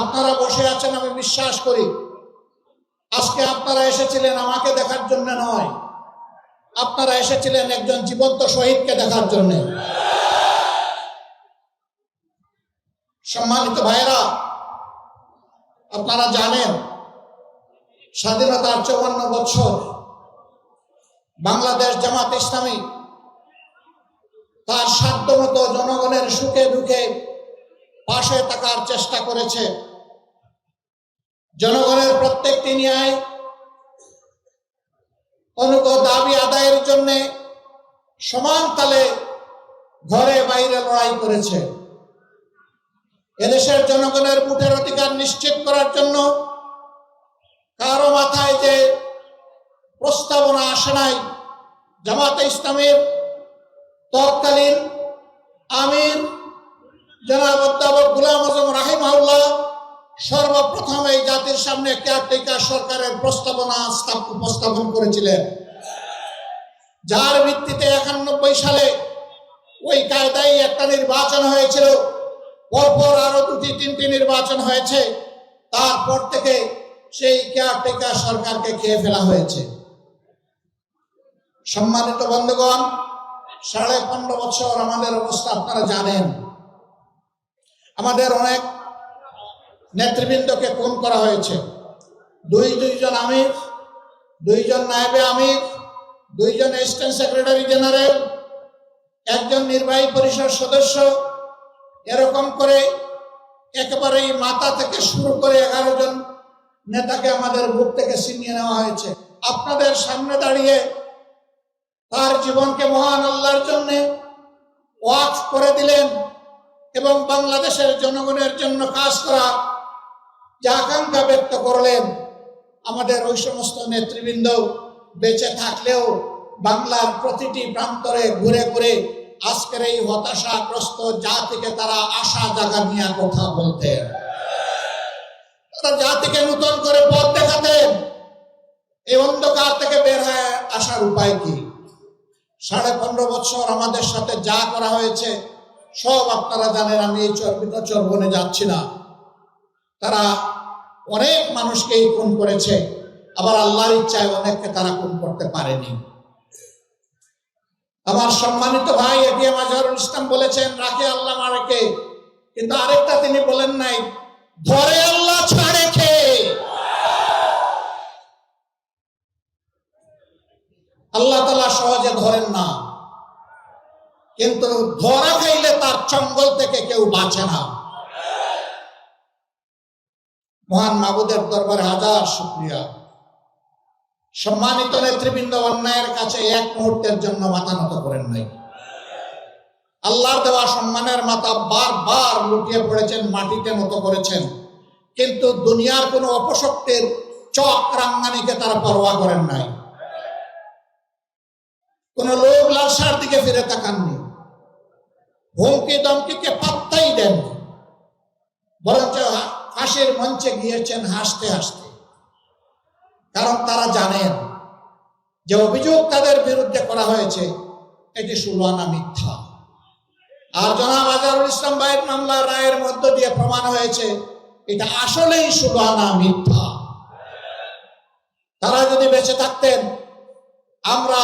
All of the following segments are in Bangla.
আপনারা বসে আছেন, আমি বিশ্বাস করি। আজকে আপনারা এসেছিলেন আমাকে দেখার জন্য নয়। আপনারা এসেছিলেন একজন জীবন্ত শহীদকে দেখার জন্য। সম্মানিত ভাইরা আপনারা জানেন, স্বাধীনতার চৌবান্ন বছর বাংলাদেশ জামাত ইসলামী তার সাধ্যমতো জনগণের সুখে দুঃখে পাশে থাকার চেষ্টা করেছে। জনগণের প্রত্যেকটি ন্যায় অনুক দাবি আদায়ের জন্য সমান তালে ঘরে বাইরে লড়াই করেছে। এদেশের জনগণের ভোটের অধিকার নিশ্চিত করার জন্য কারও মাথায় যে প্রস্তাবনা আসে নাই, জামাতে ইসলামের তৎকালীন আমির জনাব অধ্যাপক গুলাম আজম রাহিমাউল্লাহ সর্বপ্রথম এই জাতির সামনে কেয়ারটেকার সরকারের প্রস্তাবনা স্থাপ- উপস্থাপন করেছিলেন। যার ভিত্তিতে একানব্বই সালে ওই কায়দায় একটা নির্বাচন হয়েছিল। পরপর আরও দুটি, তিনটি নির্বাচন হয়েছে। তারপর থেকে সেই কেয়ারটেকার সরকারকে খেয়ে ফেলা হয়েছে। সম্মানিত বন্ধুগণ, সাড়ে পনেরো বছর আমাদের অবস্থা আপনারা জানেন। আমাদের অনেক নেতৃবৃন্দকে খুন করা হয়েছে। দুই দুইজন আমির, দুইজন নায়েবে আমির, দুইজন অ্যাসিস্ট্যান্ট সেক্রেটারি জেনারেল একজন নির্বাহী পরিষদ সদস্য, এরকম করে একেবারেই মাথা থেকে শুরু করে এগারো জন নেতাকে আমাদের বুক থেকে ছিনিয়ে নেওয়া হয়েছে। আপনাদের সামনে দাঁড়িয়ে তার জীবনকে মহান আল্লাহর জন্যে ওয়াক করে দিলেন এবং বাংলাদেশের জনগণের জন্য কাজ করা যে আকাঙ্ক্ষা ব্যক্ত করলেন, আমাদের ওই সমস্ত নেতৃবৃন্দ বেঁচে থাকলেও বাংলার প্রতিটি প্রান্তরে ঘুরে ঘুরে আজকের এই হতাশাগ্রস্ত জাতিকে তারা আশা জাগা নিয়ে কথা বলতেন। তারা জাতিকে নতুন করে পথ দেখাতেন। এই অন্ধকার থেকে বের হয়ে আসার উপায় কি? সাড়ে পনেরো বছর আমাদের সাথে যা করা হয়েছে, সব আপনারা জানেন, আমি এই চর্বিত চর্বনে যাচ্ছি না। তারা অনেক মানুষকেই খুন করেছে, আবার আল্লাহর ইচ্ছায় অনেককে তারা খুন করতে পারেনি। আমার সম্মানিত ভাই এটিএম আজহারুল ইসলাম বলেছেন, রাখে আল্লাহ মারেকে। কিন্তু আরেকটা তিনি বলেন নাই, ধরে আল্লাহ ছাড়ে খেয়ে আল্লাহ তালা সহজে ধরেন না, কিন্তু ধরা খাইলে তার চঙ্গল থেকে কেউ বাঁচে না। মহান মাবুদের দরবারে হাজার শুক্রিয়া। সম্মানিত নেতৃবৃন্দ, অন্যায়ের কাছে এক মুহূর্তের জন্য মাথা নত করেন নাই। আল্লাহর দেওয়া সম্মানের মাথা বারবার লুটিয়ে পড়েছেন, মাটিতে মতো করেছেন। কিন্তু দুনিয়ার কোনো অপশক্তির চক রাঙ্গানিকে তারা পরোয়া করেন নাই। কোন লোক লালসার দিকে ফিরে তাকাননি। হুমকি দমকিকে পাত্তাই দেননি। বরঞ্চ ফাঁসির মঞ্চে গিয়েছেন হাসতে হাসতে। কারণ তারা জানেন যে অভিযোগ তাদের বিরুদ্ধে করা হয়েছে, এটি সুলানা মিথ্যা। আর জনাব আজারুল ইসলাম ভাইয়ের মামলা রায়ের মধ্য দিয়ে প্রমাণ হয়েছে, এটা আসলেই সুলানা মিথ্যা। তারা যদি বেঁচে থাকতেন, আমরা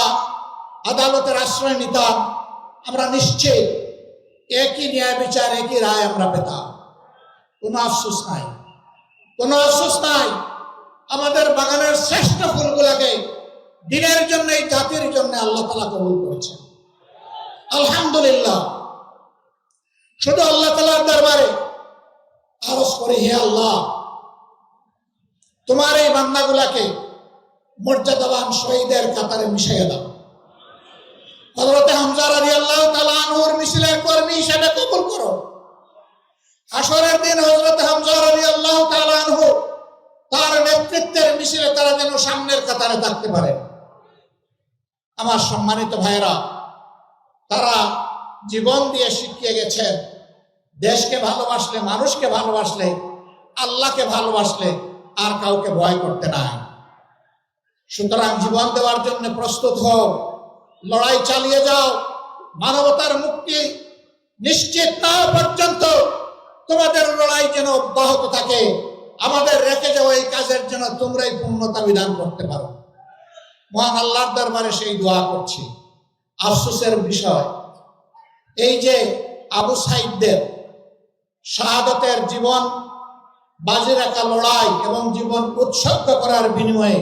আদালতের আশ্রয় নিতাম, আমরা নিশ্চিত একই ন্যায় বিচার, একই রায় আমরা পেতাম। কোনো আফসোস নাই। কোনো আফসোস নাই। আমাদের বাগানের শ্রেষ্ঠ ফুলগুলাকে দিনের জন্য, এই জাতির জন্য আল্লাহ তালা কবুল করেছেন। আলহামদুলিল্লাহ। শুধু আল্লাহ তালার দরবারে, আরজ করি, হে আল্লাহ, তোমার এই বান্দাগুলাকে মর্যাদাবান শহীদের কাতারে মিশিয়ে দাও। হজরতে হামজা রাজি আল্লাহ তালাহুর মিছিলের কর্মী হিসেবে কবুল করো। হাসরের দিন হজরত হামজা রাজি আল্লাহ তার নেতৃত্বের মিছিলে তারা যেন সামনের কাতারে থাকতে পারে। আমার সম্মানিত ভাইরা তারা জীবন দিয়ে শিখিয়ে গেছেন, দেশকে ভালোবাসলে, মানুষকে ভালোবাসলে, আল্লাহকে ভালোবাসলে আর কাউকে ভয় করতে নাই সুতরাং জীবন দেওয়ার জন্য প্রস্তুত হও, লড়াই চালিয়ে যাও, মানবতার মুক্তি নিশ্চিত না পর্যন্ত তোমাদের লড়াই যেন অব্যাহত থাকে, আমাদের রেখে যাওয়া এই কাজের জন্য তোমরাই পূর্ণতা বিধান করতে পারো। মহান আল্লাহর দরবারে সেই দোয়া করছি। আফসোসের বিষয়, এই যে আবু সাইদদের শাহাদতের জীবন, বাজি রাখা লড়াই এবং জীবন উৎসর্গ করার বিনিময়ে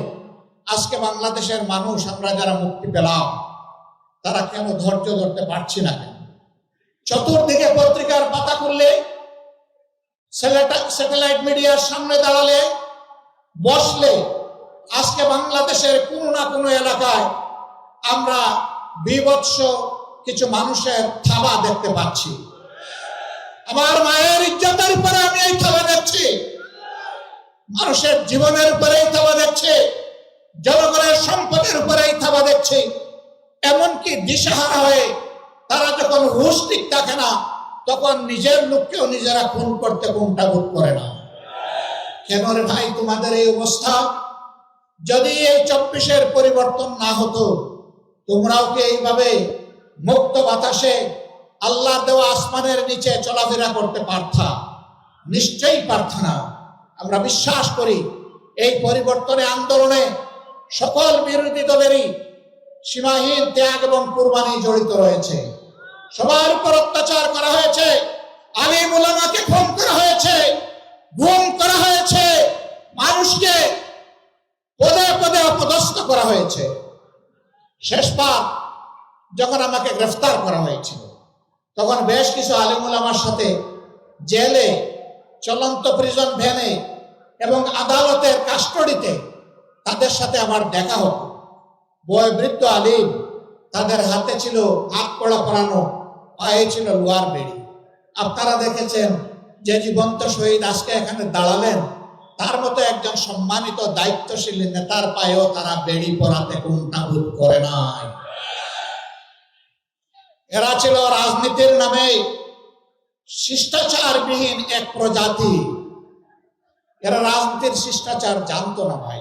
আজকে বাংলাদেশের মানুষ, আমরা যারা মুক্তি পেলাম, তারা কেন ধৈর্য ধরতে পারছি না কেন? চতুর্দিকে পত্রিকার পাতা করলে স্যাটেলাইট মিডিয়ার সামনে দাঁড়ালে বসলে আজকে বাংলাদেশের কোনো না কোনো এলাকায় আমরা বিভৎস কিছু মানুষের থাবা দেখতে পাচ্ছি। আমার মায়ের ইজ্জতের উপরে আমি এই থাবা দেখছি। মানুষের জীবনের উপরে এই থাবা দেখছি। জনগণের সম্পদের উপরে এই থাবা দেখছি। এমনকি দিশাহারা হয়ে তারা যখন হুশ ঠিক থাকে না তখন নিজের লোককেও নিজেরা খুন করতে কোনটা বোধ করে না। কেন রে ভাই, তোমাদের এই অবস্থা? যদি এই চব্বিশের পরিবর্তন না হতো, তোমরাও কি এইভাবে মুক্ত বাতাসে আল্লাহ দেওয়া আসমানের নিচে চলাফেরা করতে পারতা? নিশ্চয়ই পারত না। আমরা বিশ্বাস করি, এই পরিবর্তনে আন্দোলনে সকল বিরোধী দলেরই সীমাহীন ত্যাগ এবং কুরবানি জড়িত রয়েছে। সবার উপর অত্যাচার করা হয়েছে। আলিম উলামাকে খুন করা হয়েছে, গুম করা হয়েছে, মানুষকে পদে পদে অপদস্থ করা হয়েছে। শেষবার যখন আমাকে গ্রেফতার করা হয়েছিল, তখন বেশ কিছু আলিমুল আমার সাথে জেলে, চলন্ত প্রিজন ভ্যানে এবং আদালতের কাস্টডিতে তাদের সাথে আমার দেখা হতো। বয়বৃদ্ধ আলিম তাদের হাতে ছিল হাত কড়া পরানো, পায়ে ছিল লোয়ার বেড়ি। আপনারা দেখেছেন যে জীবন্ত শহীদ আজকে এখানে দাঁড়ালেন। তার মতো একজন সম্মানিত, দায়িত্বশীল নেতার পায়েও তারা বেড়ি পরাতে কোনটা বোধ করে নাই। এরা ছিল রাজনীতির নামে শিষ্টাচারবিহীন এক প্রজাতি। এরা রাজনীতির শিষ্টাচার জানতো না ভাই।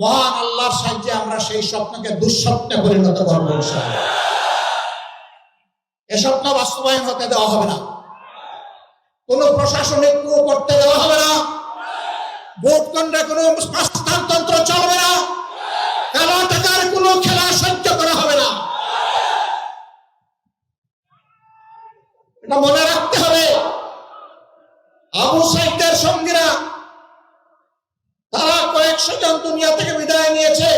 মহান আল্লাহর সাহায্যে আমরা সেই স্বপ্নকে দুঃস্বপ্নে পরিণত করব এ স্বপ্ন বাস্তবায়ন হতে দেওয়া হবে না। কোন প্রশাসনিক করতে দেওয়া হবে না। ভোট কেন্দ্রে কোনো চলবে না কালো টাকার কোনো খেলা সহ্য করা হবে না এটা মনে রাখতে হবে আবু সাইদের সঙ্গীরা তারা জন দুনিয়া থেকে বিদায় নিয়েছে,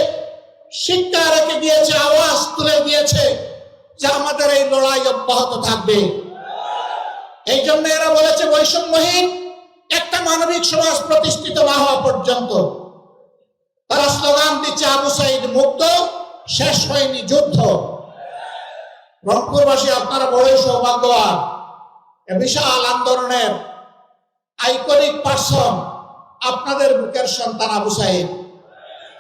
শিক্ষা রেখে দিয়েছে, আওয়াজ তুলে দিয়েছে যে আমাদের এই লড়াই অব্যাহত থাকবে। এই জন্য এরা বলেছে, বৈষম্যহীন একটা মানবিক সমাজ প্রতিষ্ঠিত না হওয়া পর্যন্ত। তারা স্লোগান দিচ্ছে, আবু সাইদ মুক্ত, শেষ হয়নি যুদ্ধ। রংপুরবাসী, আপনারা বড়ই সৌভাগ্যবান। বিশাল আন্দোলনের আইকনিক পার্সন আপনাদের বুকের সন্তান আবু সাইদ।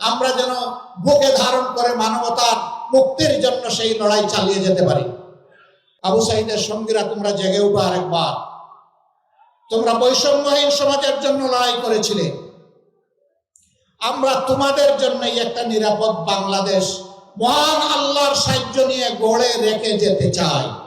আমরা যেন বুকে ধারণ করে মানবতার মুক্তির জন্য সেই লড়াই চালিয়ে যেতে পারি। আবু সাইদের সঙ্গীরা তোমরা জেগে উঠো আরেকবার। তোমরা বৈষম্যহীন সমাজের জন্য লড়াই করেছিলে। আমরা তোমাদের জন্যই একটা নিরাপদ বাংলাদেশ, মহান আল্লাহর সাহায্য নিয়ে গড়ে রেখে যেতে চাই।